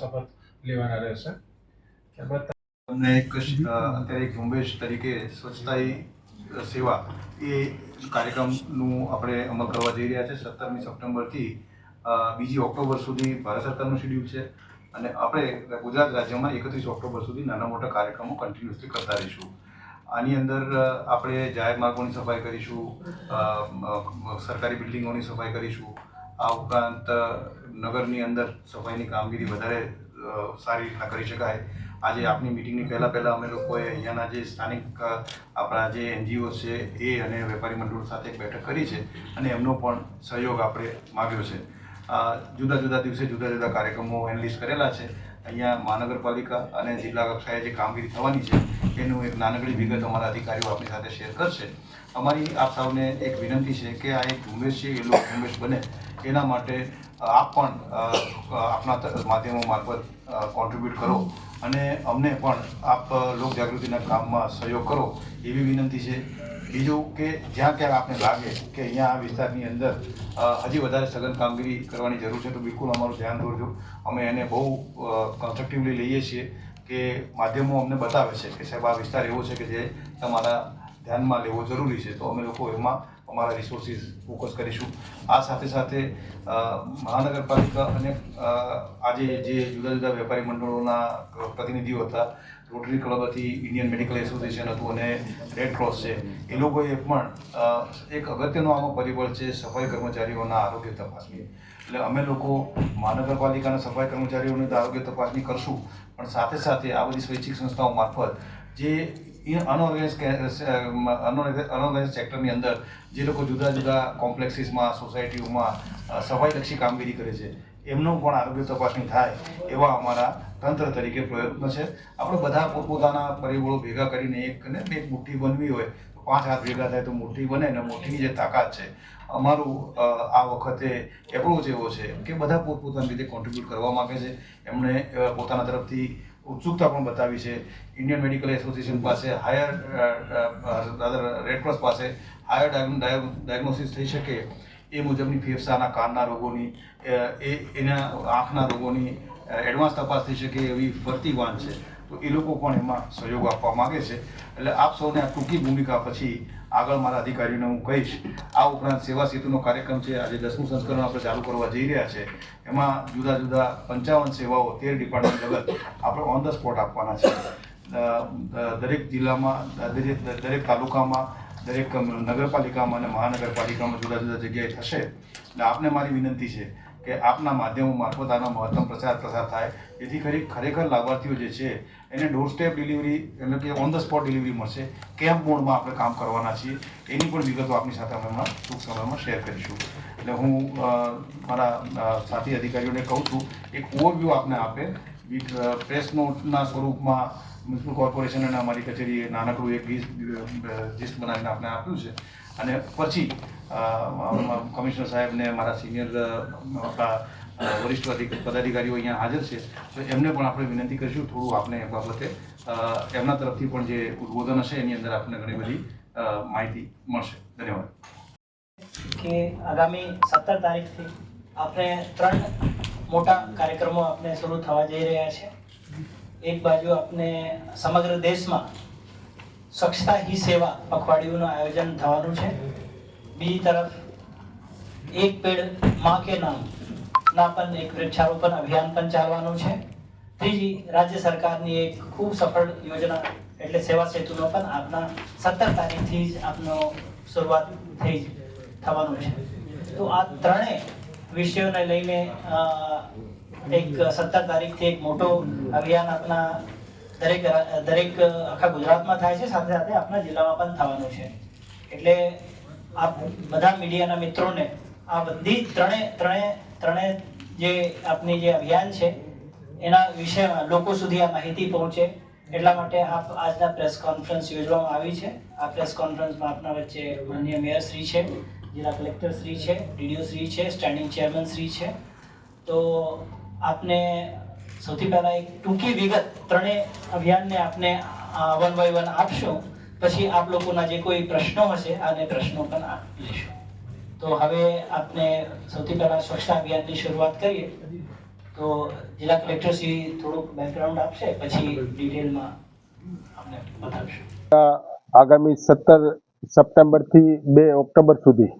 શપથ લેવાના રહેશે. ત્યારબાદ તમને એક અત્યારે એક ઝુંબેશ તરીકે સ્વચ્છતા સેવા એ કાર્યક્રમનું આપણે અમલ કરવા જઈ રહ્યા છે. સત્તરમી સપ્ટેમ્બરથી બીજી ઓક્ટોબર સુધી ભારત સરકારનું શેડ્યુલ છે અને આપણે ગુજરાત રાજ્યમાં એકત્રીસ ઓક્ટોબર સુધી નાના મોટા કાર્યક્રમો કન્ટિન્યુઅસલી કરતા રહીશું. આની અંદર આપણે જાહેર માર્ગોની સફાઈ કરીશું સરકારી બિલ્ડિંગોની સફાઈ કરીશું. આ ઉપરાંત નગરની અંદર સફાઈની કામગીરી વધારે સારી રીતના કરી શકાય. આજે આપની મિટિંગની પહેલાં પહેલાં અમે લોકોએ અહીંયાના જે સ્થાનિક આપણા જે એનજીઓ છે, એ અને વેપારી મંડળ સાથે બેઠક કરી છે અને એમનો પણ સહયોગ આપણે માગ્યો છે. જુદા જુદા દિવસે જુદા જુદા કાર્યક્રમો એનલિસ્ટ કરેલા છે. અહીંયા મહાનગરપાલિકા અને જિલ્લા કક્ષાએ જે કામગીરી થવાની છે, એનું એક નાનકડી વિગત અમારા અધિકારીઓ આપણી સાથે શેર કરશે. અમારી આપ સૌને એક વિનંતી છે કે આ એક ઝુંબેશ છે, એ લોક ઝુંબેશ બને. એના માટે આપ પણ આપના માધ્યમો મારફત કોન્ટ્રીબ્યુટ કરો અને અમને પણ આપ લોકજાગૃતિના લોક જાગૃતિના કામમાં સહયોગ કરો એવી વિનંતી છે. બીજું કે જ્યાં ક્યાં આપને લાગે કે અહીંયા આ વિસ્તારની અંદર હજી વધારે સઘન કામગીરી કરવાની જરૂર છે તો બિલકુલ અમારું ધ્યાન દોરજો. અમે એને બહુ કન્સ્ટ્રક્ટિવલી લઈએ છીએ કે માધ્યમો અમને બતાવે છે કે સાહેબ આ વિસ્તાર એવો છે કે જે તમારા ધ્યાનમાં લેવો જરૂરી છે. તો અમે લોકો એમાં અમારા રિસોર્સિસ ફોકસ કરીશું. આ સાથે સાથે મહાનગરપાલિકા અને આજે જે જુદા જુદા વેપારી મંડળોના પ્રતિનિધિઓ હતા રોટરી ક્લબ હતી ઇન્ડિયન મેડિકલ એસોસિએશન હતું અને રેડ ક્રોસ છે, એ લોકોએ પણ એક અગત્યનો આમાં પરિબળ છે સફાઈ કર્મચારીઓના આરોગ્ય તપાસની. એટલે અમે લોકો મહાનગરપાલિકાના સફાઈ કર્મચારીઓની આરોગ્ય તપાસની કરશું, પણ સાથે સાથે આ બધી સ્વૈચ્છિક સંસ્થાઓ મારફત જે અનઓર્ગેનાઇઝ સેક્ટરની અંદર જે લોકો જુદા જુદા કોમ્પ્લેક્સીસમાં સોસાયટીઓમાં સફાઈલક્ષી કામગીરી કરે છે, એમનું પણ આરોગ્ય તપાસણી થાય એવા અમારા તંત્ર તરીકે પ્રયત્ન છે. આપણે બધા પોતપોતાના પરિબળો ભેગા કરીને એક ને એક મુઠ્ઠી બનવી હોય પાંચ હાથ ભેગા થાય તો મુઠ્ઠી બને અને મુઠ્ઠીની જે તાકાત છે. અમારું આ વખતે એપ્રોચ એવો છે કે બધા પોતપોતાની રીતે કોન્ટ્રીબ્યુટ કરવા માગે છે. એમણે પોતાના તરફથી ઉત્સુકતા પણ બતાવી છે. ઇન્ડિયન મેડિકલ એસોસિએશન પાસે હાયર રેડક્રોસ પાસે હાયર ડાયગ્નોસિસ થઈ શકે એ મુજબની ફેફસાના કાનના રોગોની એ, એના આંખના રોગોની એડવાન્સ તપાસ થઈ શકે એવી ફરતી વાન છે. તો એ લોકો પણ એમાં સહયોગ આપવા માંગે છે. એટલે આપ સૌને આ ટૂંકી ભૂમિકા પછી આગળ મારા અધિકારીઓને હું કહીશ. આ ઉપરાંત સેવા સેતુનો કાર્યક્રમ છે. આજે દસમું સંસ્કરણ આપણે ચાલુ કરવા જઈ રહ્યા છે. એમાં જુદા જુદા પંચાવન સેવાઓ તેર ડિપાર્ટમેન્ટ જગત આપણે ઓન ધ સ્પોટ આપવાના છે. દરેક જિલ્લામાં દરેક દરેક તાલુકામાં, દરેક નગરપાલિકામાં અને મહાનગરપાલિકામાં જુદા જુદા જગ્યાએ થશે. એટલે આપને મારી વિનંતી છે કે આપના માધ્યમો મારફત આનો મહત્તમ પ્રચાર પ્રસાર થાય. જેથી કરી ખરેખર લાભાર્થીઓ જે છે, એને ડોર સ્ટેપ ડિલિવરી એટલે કે ઓન ધ સ્પોટ ડિલિવરી મળશે. કેમ્પ મોડમાં આપણે કામ કરવાના છીએ. એની પણ વિગતો આપની સાથે અમે હમણાં ટૂંક સમયમાં શેર કરીશું. એટલે હું મારા સાથી અધિકારીઓને કહું છું, એક ઓવરવ્યૂ આપને આપે. પ્રેસ નોટના સ્વરૂપમાં મ્યુનિસિપલ કોર્પોરેશન અને અમારી કચેરીએ નાનકડું એક લિસ્ટ બનાવીને આપણે આપ્યું છે. અને પછી કમિશનર સાહેબને મારા સિનિયર આપણા વરિષ્ઠ પદાધિકારીઓ અહીંયા હાજર છે. તો એમને પણ આપણે વિનંતી કરીશું, થોડું આપને એ બાબતે એમના તરફથી પણ જે ઉદબોધન હશે, એની અંદર આપણને ઘણી બધી માહિતી મળશે. ધન્યવાદ. કે આગામી સત્તર તારીખથી આપણે ત્રણ મોટા કાર્યક્રમો આપણે શરૂ થવા જઈ રહ્યા છે. એક બાજુ આપણે સમગ્ર દેશમાં સ્વચ્છતા હી સેવા પખવાડિયુંનું આયોજન થવાનું છે. બીજી તરફ એક પેડમાં કે નામ ના પણ એક વૃક્ષારોપણ અભિયાન પણ ચાલવાનું છે. ત્રીજી, રાજ્ય સરકારની એક ખૂબ સફળ યોજના એટલે સેવા સેતુનો પણ આપના સત્તર તારીખથી જ આપનો શરૂઆત થઈ થવાનું છે. તો આ ત્રણેય વિષયોને લઈને એક સત્તર તારીખથી એક મોટો અભિયાન આપણા દરેક દરેક આખા ગુજરાતમાં થાય છે. સાથે સાથે આપણા જિલ્લામાં પણ થવાનું છે. એટલે આપ બધા મીડિયાના મિત્રોને આ બધી ત્રણે ત્રણે ત્રણે જે આપની જે અભિયાન છે, એના વિષયમાં લોકો સુધી આ માહિતી પહોંચે. એટલા માટે આપ આજના પ્રેસ કોન્ફરન્સ યોજવામાં આવી છે. આ પ્રેસ કોન્ફરન્સમાં આપના વચ્ચે માનનીય મેયર શ્રી છે, જિલ્લા કલેક્ટર શ્રી છે, ડીડીઓ શ્રી છે, સ્ટેન્ડિંગ ચેરમેન શ્રી છે. તો આપને સૌથી પહેલા એક ટૂંકી વિગત, ત્રણેય અભિયાનને આપને વન બાય વન આપશો. પછી આપ લોકોના જે કોઈ પ્રશ્નો હશે, આને પ્રશ્નો પણ લેશો. તો હવે આપને સૌથી પહેલા સ્વચ્છતા અભિયાનની શરૂઆત કરીએ. તો જિલ્લા કલેક્ટર શ્રી થોડુંક બેકગ્રાઉન્ડ આપશે, પછી ડિટેલમાં આપણે બતાવશું. આગામી સત્તર સપ્ટેમ્બરથી બે ઓક્ટોબર સુધી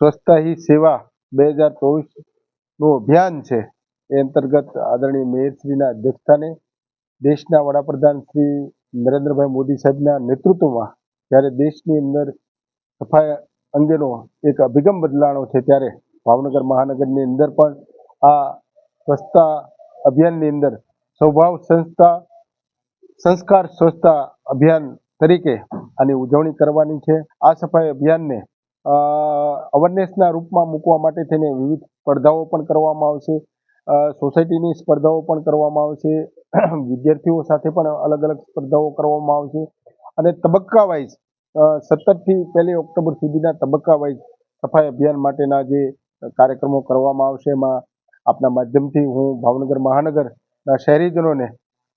સ્વચ્છતા હી સેવા બે હજાર ચોવીસનું અભિયાન છે. એ અંતર્ગત આદરણીય મેયરશ્રીના અધ્યક્ષસ્થાને દેશના વડાપ્રધાન શ્રી નરેન્દ્રભાઈ મોદી સાહેબના નેતૃત્વમાં જ્યારે દેશની અંદર સફાઈ અંગેનો એક અભિગમ બદલાણો છે ત્યારે ભાવનગર મહાનગરની અંદર પણ આ સ્વચ્છતા અભિયાનની અંદર સ્વભાવ સંસ્થા, સંસ્કાર સ્વચ્છતા અભિયાન તરીકે આની ઉજવણી કરવાની છે. આ સફાઈ અભિયાનને અવેરનેસના રૂપમાં મૂકવા માટે થઈને વિવિધ સ્પર્ધાઓ પણ કરવામાં આવશે. સોસાયટીની સ્પર્ધાઓ પણ કરવામાં આવશે વિદ્યાર્થીઓ સાથે પણ અલગ અલગ સ્પર્ધાઓ કરવામાં આવશે અને તબક્કા વાઇઝ સત્તરથી પહેલી ઓક્ટોબર સુધીના તબક્કા વાઇઝ સફાઈ અભિયાન માટેના જે કાર્યક્રમો કરવામાં આવશે, એમાં આપના માધ્યમથી હું ભાવનગર મહાનગરના શહેરીજનોને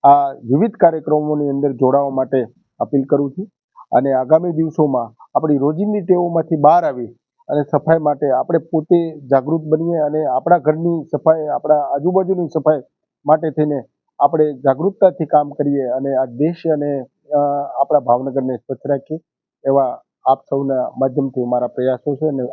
આ વિવિધ કાર્યક્રમોની અંદર જોડાવા માટે અપીલ કરું છું. અને આગામી દિવસોમાં આપણી રોજિંદી ટેવોમાંથી બહાર આવી અને સફાઈ માટે આપણે પોતે જાગૃત બનીએ અને આપણા ઘરની સફાઈ, આપણા આજુબાજુની સફાઈ માટે થઈને આપણે જાગૃતતાથી કામ કરીએ અને આ દેશ અને આપણા ભાવનગરને સ્વચ્છ રાખીએ એવા આપ સૌના માધ્યમથી મારા પ્રયાસો છે અને